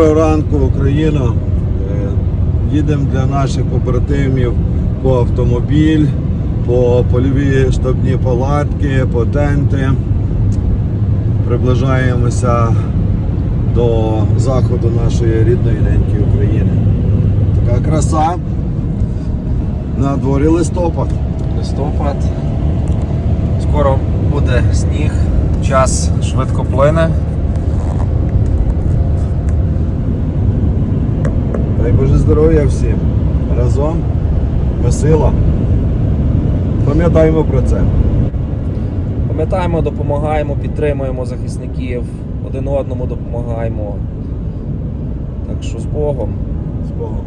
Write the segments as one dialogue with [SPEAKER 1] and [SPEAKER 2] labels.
[SPEAKER 1] Доброго ранку, Україна. Е, Їдемо для наших побратимів по автомобіль, по польові штабні палатки, по тенти. Приближаємося до заходу нашої рідної неньки України. Така краса. На дворі листопад.
[SPEAKER 2] листопад. Скоро буде сніг, час швидко плине.
[SPEAKER 1] Дай Боже здоров'я всім. Разом весело! Пам'ятаємо про це.
[SPEAKER 2] Пам'ятаємо, допомагаємо, підтримуємо захисників, один одному допомагаємо. Так що з Богом.
[SPEAKER 1] З Богом.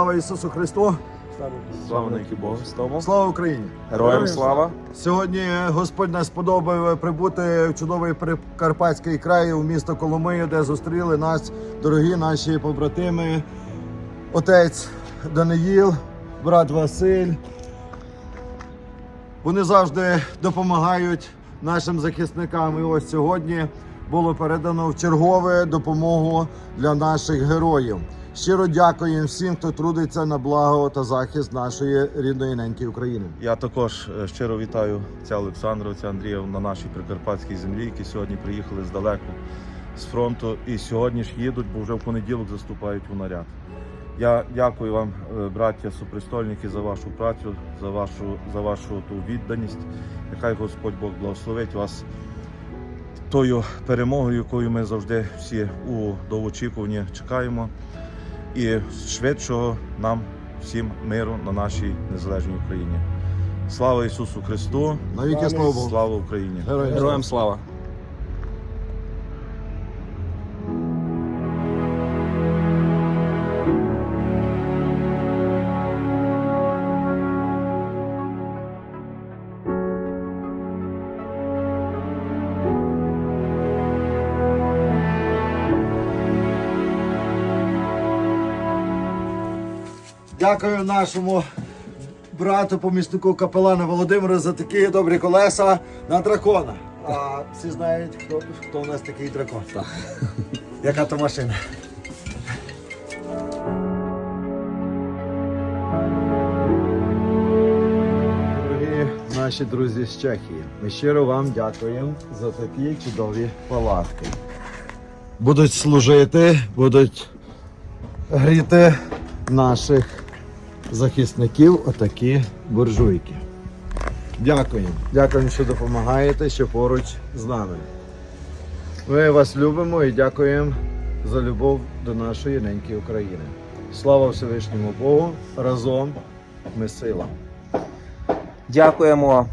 [SPEAKER 1] Слава Ісусу Христу!
[SPEAKER 2] Слава навіки Богу.
[SPEAKER 1] Слава Україні!
[SPEAKER 2] Героям слава!
[SPEAKER 1] Сьогодні Господь нас сподобав прибути в чудовий Прикарпатський край у місто Коломию, де зустріли нас дорогі наші побратими, отець Даниїл, брат Василь. Вони завжди допомагають нашим захисникам. І ось сьогодні було передано в чергове допомогу для наших героїв. Щиро дякуємо всім, хто трудиться на благо та захист нашої рідної неньки України.
[SPEAKER 3] Я також е, щиро вітаю отця Олександра, отця Андрія на нашій прикарпатській землі, які сьогодні приїхали здалеку з фронту і сьогодні ж їдуть, бо вже в понеділок заступають у наряд. Я дякую вам, е, браття супрестольники, за вашу працю, за вашу, за вашу ту відданість. Нехай Господь Бог благословить вас тою перемогою, якою ми завжди всі у довгоочікуванні чекаємо. І швидшого нам всім миру на нашій незалежній Україні. Слава Ісусу Христу!
[SPEAKER 1] Навіки слава
[SPEAKER 3] Слава Україні!
[SPEAKER 1] Героям слава. Дякую нашому брату, помічнику капелана Володимиру за такі добрі колеса на дракона. А всі знають, хто, хто у нас такий дракон. Так. Яка то машина. Дорогі наші друзі з Чехії, ми щиро вам дякуємо за такі чудові палатки. Будуть служити, будуть гріти наших захисників отакі буржуйки. Дякуємо. Дякуємо, що допомагаєте, що поруч з нами. Ми вас любимо і дякуємо за любов до нашої неньки України. Слава Всевишньому Богу! Разом ми сила.
[SPEAKER 2] Дякуємо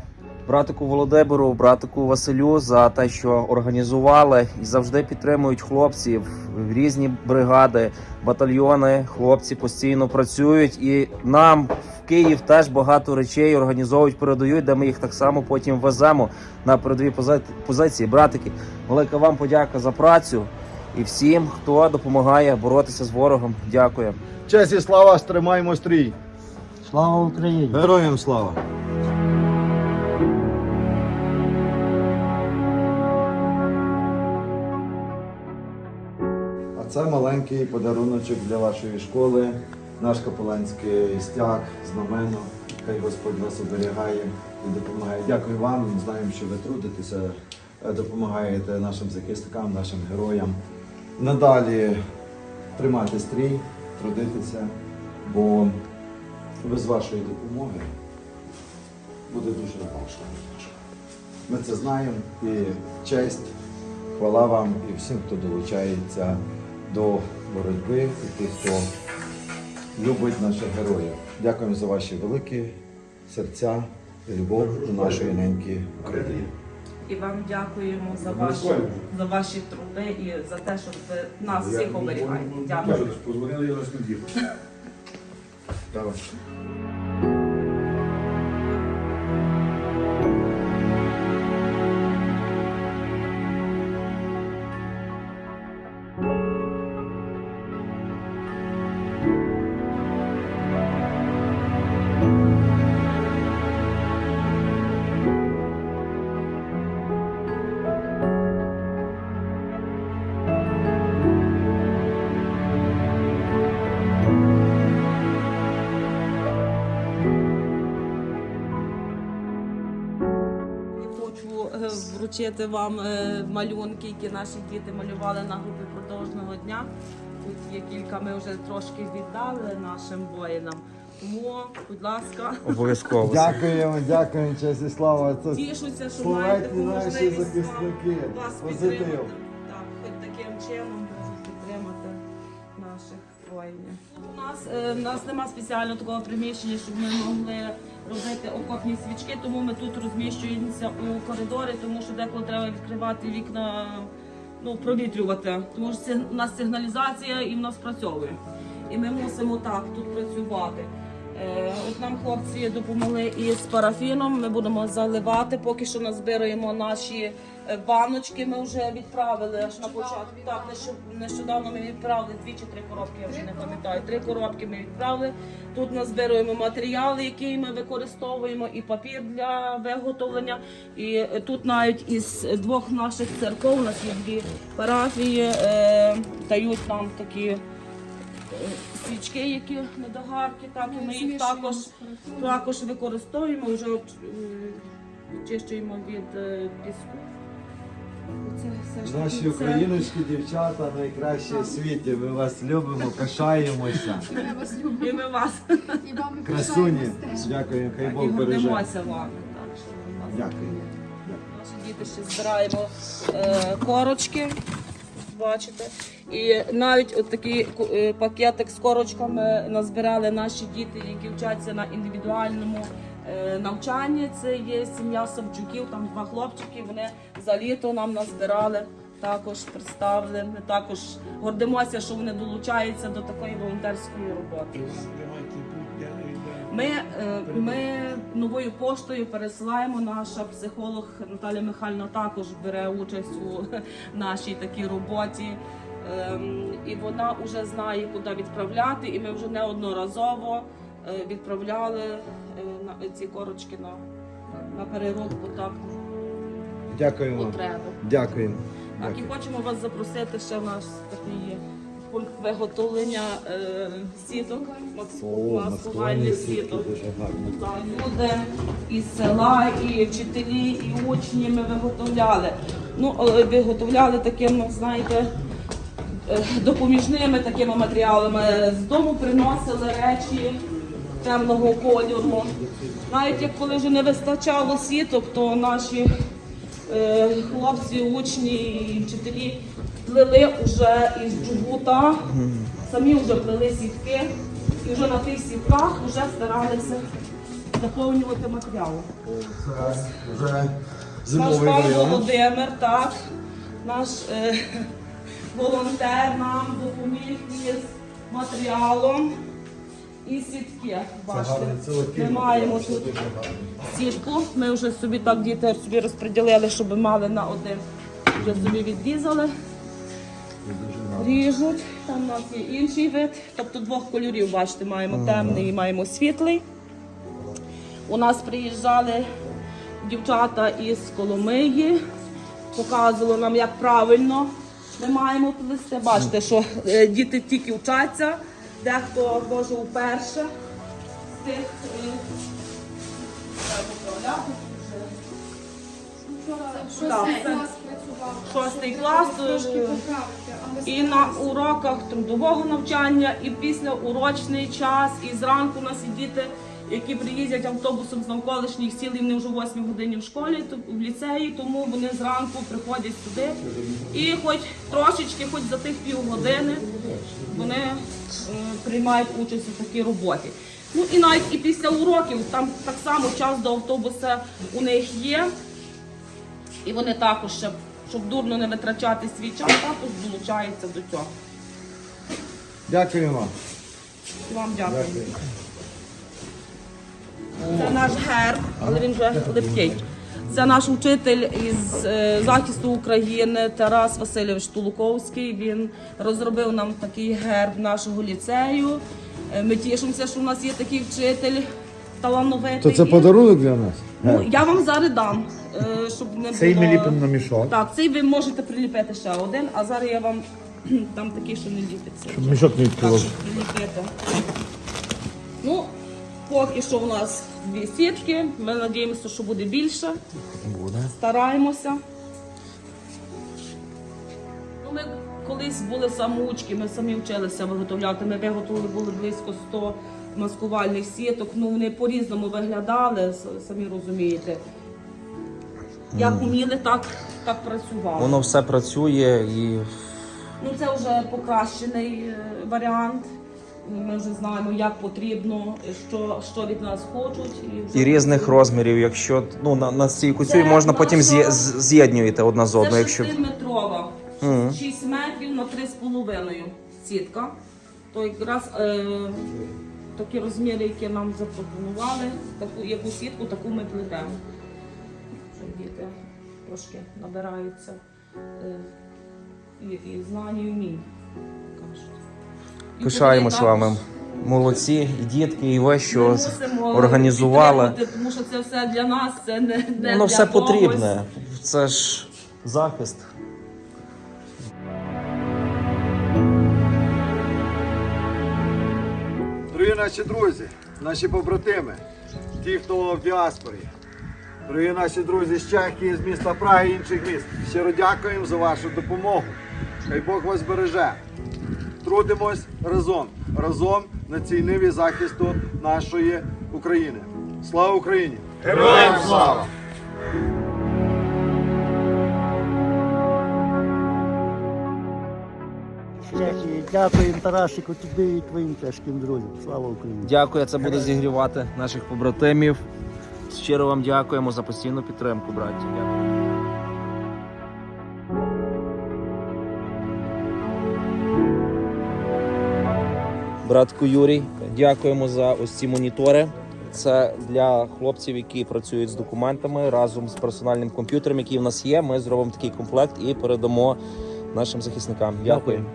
[SPEAKER 2] братику Володимиру, братику Василю за те, що організували і завжди підтримують хлопців. В різні бригади, батальйони. Хлопці постійно працюють, і нам в Київ теж багато речей організовують, передають, де ми їх так само потім веземо на передові пози- позиції. Братики, велика вам подяка за працю і всім, хто допомагає боротися з ворогом. Дякую.
[SPEAKER 1] Честь і слава, стримаємо стрій!
[SPEAKER 4] Слава Україні!
[SPEAKER 1] Героям слава! Це маленький подаруночок для вашої школи, наш капеланський стяг, знамено. Хай Господь вас оберігає і допомагає. Дякую вам. Ми знаємо, що ви трудитеся, е, допомагаєте нашим захисникам, нашим героям. Надалі тримати стрій, трудитися, бо без вашої допомоги буде дуже важко. Ми це знаємо і честь, хвала вам і всім, хто долучається до боротьби і тих, хто любить наших героїв. Дякуємо за ваші великі серця і любов до нашої неньки України.
[SPEAKER 5] І вам дякуємо за ваші, за ваші труди і за те, що ви нас всіх оберігаєте. Дякую.
[SPEAKER 1] Давай.
[SPEAKER 5] Вручити вам е, малюнки, які наші діти малювали на групі продовжного дня. Тут є кілька, ми вже трошки віддали нашим воїнам. Тому, будь ласка,
[SPEAKER 2] Обов'язково.
[SPEAKER 1] Дякуємо, дякуємо, честь і слава. Це
[SPEAKER 5] тішуся, що маєте
[SPEAKER 1] наші
[SPEAKER 5] можливість
[SPEAKER 1] захисники.
[SPEAKER 5] вас
[SPEAKER 1] Позитив.
[SPEAKER 5] підтримати. Так, хоч таким чином підтримати наших воїнів. У нас е, у нас немає спеціально такого приміщення, щоб ми могли робити окопні свічки, тому ми тут розміщуємося у коридорі, тому що деколи треба відкривати вікна, ну провітрювати, тому що у нас сигналізація і в нас працьовує. І ми мусимо так тут працювати. Е, От нам хлопці допомогли із парафіном. Ми будемо заливати. Поки що назбираємо наші е, баночки. Ми вже відправили аж на початку. Так, нещодавно ми відправили дві чи три коробки. Я вже не пам'ятаю. Три коробки ми відправили. Тут назбираємо матеріали, які ми використовуємо, і папір для виготовлення. І е, тут навіть із двох наших церков у нас є дві парафії, дають нам такі свічки, які недогарки, так і ми їх також, також використовуємо, вже е, очищуємо від е, піску. Все
[SPEAKER 1] Наші україночки, дівчата найкращі в світі. Ми вас любимо, пишаємося.
[SPEAKER 6] Ми вас любимо
[SPEAKER 5] І ми вас
[SPEAKER 6] і вам
[SPEAKER 1] Красуні. Дякую, хай Бог береже.
[SPEAKER 5] гордимося вами. Так, що
[SPEAKER 1] Дякую.
[SPEAKER 5] Наші діти ще збираємо е, корочки, бачите. І навіть от такий е, пакетик з корочками назбирали наші діти, які вчаться на індивідуальному е, навчанні. Це є сім'я Савчуків, там два хлопчики. Вони за літо нам назбирали. Також представлені, також гордимося, що вони долучаються до такої волонтерської роботи. Ми, е, ми новою поштою пересилаємо. Наша психолог Наталя Михайлівна також бере участь у нашій такій роботі. Ем, І вона вже знає, куди відправляти, і ми вже неодноразово е, відправляли е, ці корочки на, на переробку так
[SPEAKER 1] Дякуємо. Дякуємо.
[SPEAKER 5] Так, і хочемо вас запросити ще в наш такий пункт виготовлення е, сіток, маскувальних сіток. Так, Люди із села, і вчителі, і учні ми виготовляли. Ну, е, виготовляли таким, знаєте, е, допоміжними такими матеріалами. З дому приносили речі темного кольору. Навіть як коли вже не вистачало сіток, то наші е, хлопці, учні і вчителі плели вже із джгута, самі вже плели сітки, і вже на тих сітках вже старалися заповнювати матеріали.
[SPEAKER 1] Це вже
[SPEAKER 5] Наш пан
[SPEAKER 1] варіант.
[SPEAKER 5] Володимир, так, наш е, волонтер нам допоміг із матеріалом і сітки. Бачите,
[SPEAKER 1] гарно, це лакірно.
[SPEAKER 5] ми маємо тут
[SPEAKER 1] дуже гарно.
[SPEAKER 5] сітку. Ми вже собі так діти собі розподілили, щоб мали на один. Вже собі відрізали, ріжуть. Там у нас є інший вид. Тобто двох кольорів, бачите, маємо темний і маємо світлий. У нас приїжджали дівчата із Коломиї, показували нам, як правильно ми маємо плести. Бачите, що е, діти тільки вчаться, дехто може вперше з тих поправляти,
[SPEAKER 6] Шостий клас
[SPEAKER 5] е, І на уроках трудового навчання, і після урочний час, і зранку у нас і діти, які приїздять автобусом з навколишніх сіл, і вони вже в 8 годині в школі, в ліцеї, тому вони зранку приходять сюди. І хоч трошечки, хоч за тих півгодини, вони е, приймають участь у такій роботі. Ну і навіть і після уроків там так само час до автобуса у них є. І вони також, щоб, щоб дурно не витрачати свій час, також долучаються до цього.
[SPEAKER 1] Дякуємо.
[SPEAKER 5] Вам дякую.
[SPEAKER 1] Дякую.
[SPEAKER 5] Це наш герб, але він вже липкий. Це наш учитель із е, захисту України Тарас Васильович Тулуковський. Він розробив нам такий герб нашого ліцею. Е, Ми тішимося, що у нас є такий вчитель талановитий.
[SPEAKER 1] То це подарунок для нас?
[SPEAKER 5] Ну, я вам зараз дам, щоб не
[SPEAKER 7] Цей
[SPEAKER 5] було...
[SPEAKER 7] ми ліпимо на мішок.
[SPEAKER 5] Так, цей ви можете приліпити ще один, а зараз я вам там такий, що не ліпиться.
[SPEAKER 7] Щоб мішок не
[SPEAKER 5] Так, щоб приліпити. Ну, поки що у нас дві сітки. Ми надіємося, що буде більше.
[SPEAKER 7] Буде.
[SPEAKER 5] Стараємося. Ну, ми колись були самоучки, ми самі вчилися виготовляти. Ми виготовили були близько 100 маскувальних сіток. Ну вони по-різному виглядали, самі розумієте. Як вміли, так, так працювали.
[SPEAKER 2] Воно все працює і
[SPEAKER 5] Ну це вже покращений е, варіант. Ми вже знаємо, як потрібно, що, що від нас хочуть. І, вже
[SPEAKER 2] і різних
[SPEAKER 5] працюємо.
[SPEAKER 2] розмірів. Якщо ну на, на цій куцю можна потім
[SPEAKER 5] наша-
[SPEAKER 2] з'є- з'єднюєте одна з одною.
[SPEAKER 5] Це
[SPEAKER 2] Якщо
[SPEAKER 5] 6-метрова,
[SPEAKER 2] Мгм.
[SPEAKER 5] 6 метрів на 3,5 сітка. То якраз е, такі розміри, які нам запропонували, таку яку сітку, таку ми плетемо. Трошки набираються е, і, і знань, і вмінь,
[SPEAKER 2] пишаємось вами. Молодці, і дітки, і ви що
[SPEAKER 5] мусимо
[SPEAKER 2] організували.
[SPEAKER 5] Тому що це все для нас, це не, не
[SPEAKER 2] Воно
[SPEAKER 5] для
[SPEAKER 2] все
[SPEAKER 5] когось.
[SPEAKER 2] потрібне. Це ж захист.
[SPEAKER 1] Дорогі наші друзі, наші побратими, ті, хто в діаспорі, дорогі наші друзі з Чехії, з міста Праги і інших міст. Щиро дякуємо за вашу допомогу. Хай Бог вас береже. Трудимось разом, разом на цій ниві захисту нашої України. Слава Україні! Героям слава!
[SPEAKER 4] Дякуємо Тарасику тобі і твоїм чеським друзям. Слава Україні!
[SPEAKER 2] Дякую, це буде зігрівати наших побратимів. Щиро вам дякуємо за постійну підтримку, браті. Дякую. Братку Юрій, дякуємо за ось ці монітори. Це для хлопців, які працюють з документами разом з персональним комп'ютером, який в нас є. Ми зробимо такий комплект і передамо нашим захисникам. Дякую.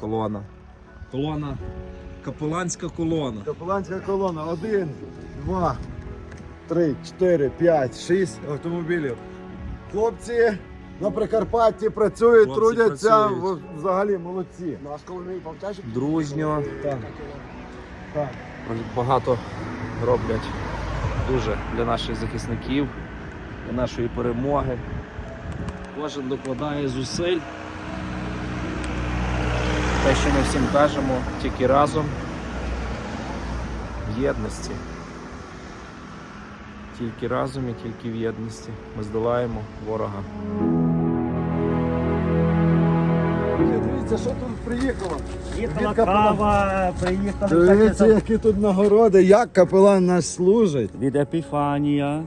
[SPEAKER 2] Колона. Колона. Капеланська колона.
[SPEAKER 1] Капеланська колона. Один, два, три, чотири, п'ять, шість автомобілів. Хлопці на Прикарпатті працюють,
[SPEAKER 2] Хлопці
[SPEAKER 1] трудяться
[SPEAKER 2] працюють.
[SPEAKER 1] в- взагалі молодці.
[SPEAKER 2] Дружньо.
[SPEAKER 1] Так. Так.
[SPEAKER 2] Багато роблять дуже для наших захисників, для нашої перемоги. Кожен докладає зусиль. Те, що ми всім кажемо, тільки разом в єдності. Тільки разом і тільки в єдності ми здолаємо ворога.
[SPEAKER 1] Дивіться, що тут приїхало.
[SPEAKER 4] Їхала
[SPEAKER 1] Від капелана.
[SPEAKER 4] кава, приїхали
[SPEAKER 1] Дивіться, які тут нагороди, як капелан наш служить.
[SPEAKER 4] від Епіфанія.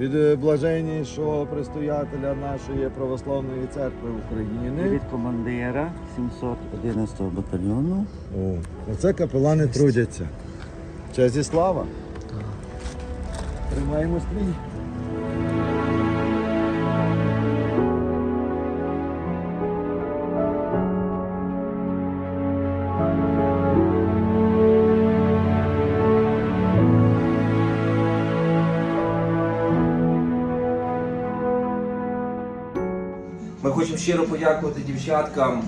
[SPEAKER 1] Від блаженнішого пристоятеля нашої православної церкви України.
[SPEAKER 4] Від командира 711 батальйону.
[SPEAKER 1] О, оце капелани трудяться. Честь і слава. Тримаємо стрій.
[SPEAKER 2] Подякувати дівчаткам,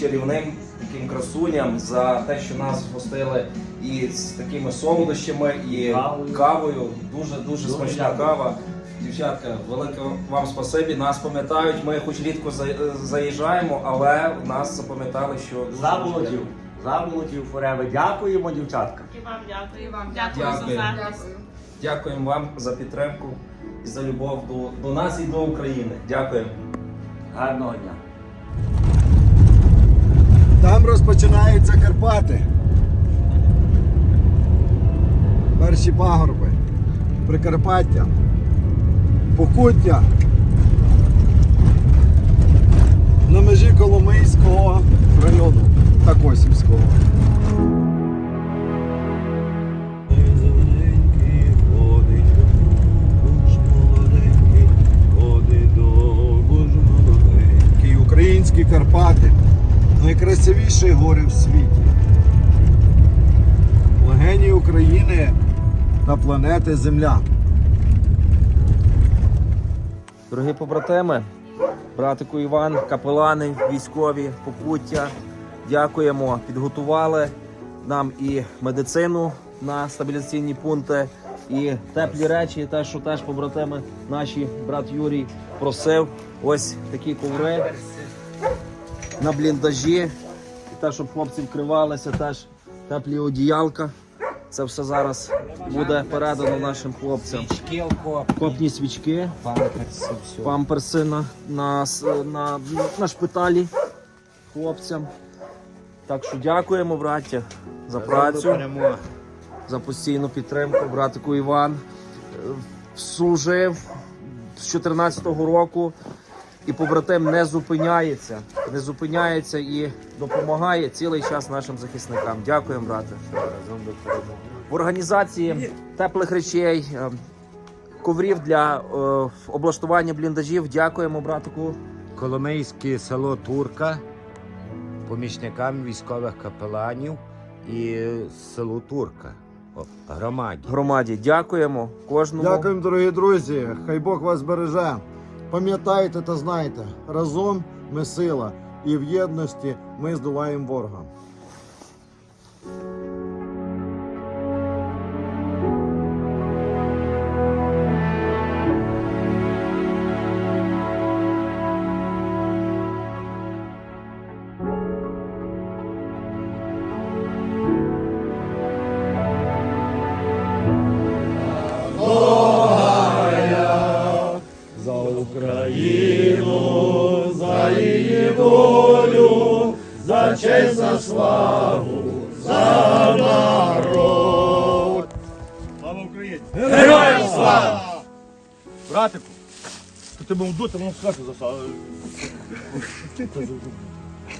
[SPEAKER 2] чарівним таким красуням за те, що нас гостили і з такими солодощами, і
[SPEAKER 4] Кавою.
[SPEAKER 2] кавою. Дуже дуже смачна кава. Дівчатка, велике вам спасибі. Нас пам'ятають. Ми хоч рідко заїжджаємо, але нас запам'ятали, що
[SPEAKER 7] Заболотів. Заболотів Фореви. Дякуємо, дівчатка.
[SPEAKER 5] І вам дякую. І вам
[SPEAKER 2] Дякую.
[SPEAKER 5] дякую за захист.
[SPEAKER 2] Дякуємо вам за підтримку і за любов до, до нас і до України. Дякуємо.
[SPEAKER 7] Гарного дня.
[SPEAKER 1] Там розпочинаються Карпати. Перші пагорби. Прикарпаття. Покуття. На межі Коломийського району та Косівського. Українські Карпати найкрасивіші гори в світі. Легені України та планети Земля.
[SPEAKER 2] Дорогі побратими, братику Іван, капелани військові, покуття. Дякуємо, підготували нам і медицину на стабілізаційні пункти, і теплі речі, те, що теж побратими наші брат Юрій просив. Ось такі коври на бліндажі. І те, щоб хлопці вкривалися, теж теплі одіялка. Це все зараз буде передано нашим хлопцям. Копні свічки,
[SPEAKER 8] памперси, все.
[SPEAKER 2] памперси на, на, на, на шпиталі хлопцям. Так що дякуємо, браття, за працю, за постійну підтримку. Братику Іван е, служив з 14-го року. І побратим не зупиняється, не зупиняється і допомагає цілий час нашим захисникам. Дякуємо, брате. В організації теплих речей, е, коврів для е, облаштування бліндажів. Дякуємо, братику.
[SPEAKER 8] Коломийське село Турка, помічникам військових капеланів і село Турка, громаді.
[SPEAKER 2] Громаді. Дякуємо кожному.
[SPEAKER 1] Дякуємо, дорогі друзі. Хай Бог вас береже. Пам'ятайте та знайте, разом ми сила, і в єдності ми здолаємо ворога.
[SPEAKER 9] Братику, то ти був дути, воно скаже за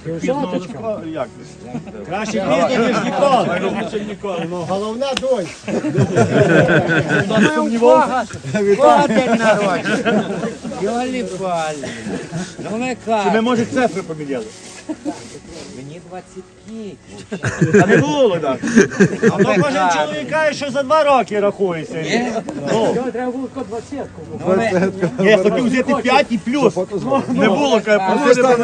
[SPEAKER 9] Пізно як? Краще пізно, ніж ніколи. Ніж ніколи.
[SPEAKER 4] Головне дой.
[SPEAKER 8] День народження? Йолі палі. Ну ми
[SPEAKER 9] Чи ми,
[SPEAKER 8] кажемо.
[SPEAKER 9] може, цифри поміняли?
[SPEAKER 8] Мені 25.
[SPEAKER 9] Та не було, так. А то кожен чоловік каже, що за два роки рахується. Ну,
[SPEAKER 8] Ну, ми...
[SPEAKER 9] я хотів взяти 5 і плюс. Не було, каже, просто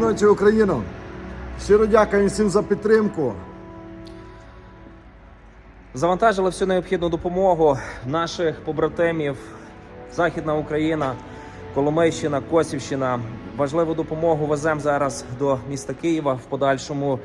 [SPEAKER 1] ночі, Україно! Щиро дякую всім за підтримку.
[SPEAKER 2] Завантажили всю необхідну допомогу наших побратимів. Західна Україна, Коломийщина, Косівщина. Важливу допомогу веземо зараз до міста Києва в подальшому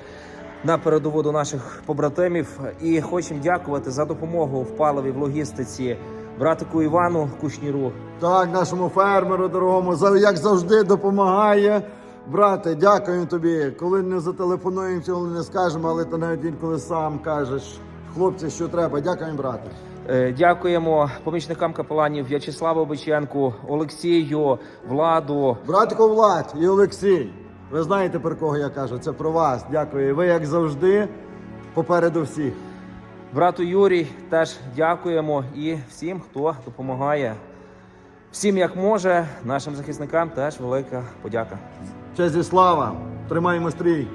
[SPEAKER 2] на передову до наших побратимів. І хочемо дякувати за допомогу в паливі, в логістиці братику Івану Кушніру.
[SPEAKER 1] Так, нашому фермеру дорогому, як завжди, допомагає. Брате, дякую тобі. Коли не зателефонуємо, коли не скажемо, але ти навіть інколи сам кажеш. Хлопці, що треба. Дякуємо, брате.
[SPEAKER 2] Е, Дякуємо помічникам капеланів В'ячеславу Биченку, Олексію, Владу,
[SPEAKER 1] Братико Влад і Олексій. Ви знаєте про кого я кажу? Це про вас. Дякую. Ви, як завжди, попереду всіх.
[SPEAKER 2] брату Юрій. Теж дякуємо і всім, хто допомагає. Всім як може, нашим захисникам теж велика подяка.
[SPEAKER 1] Честь і слава. Тримаємо стрій.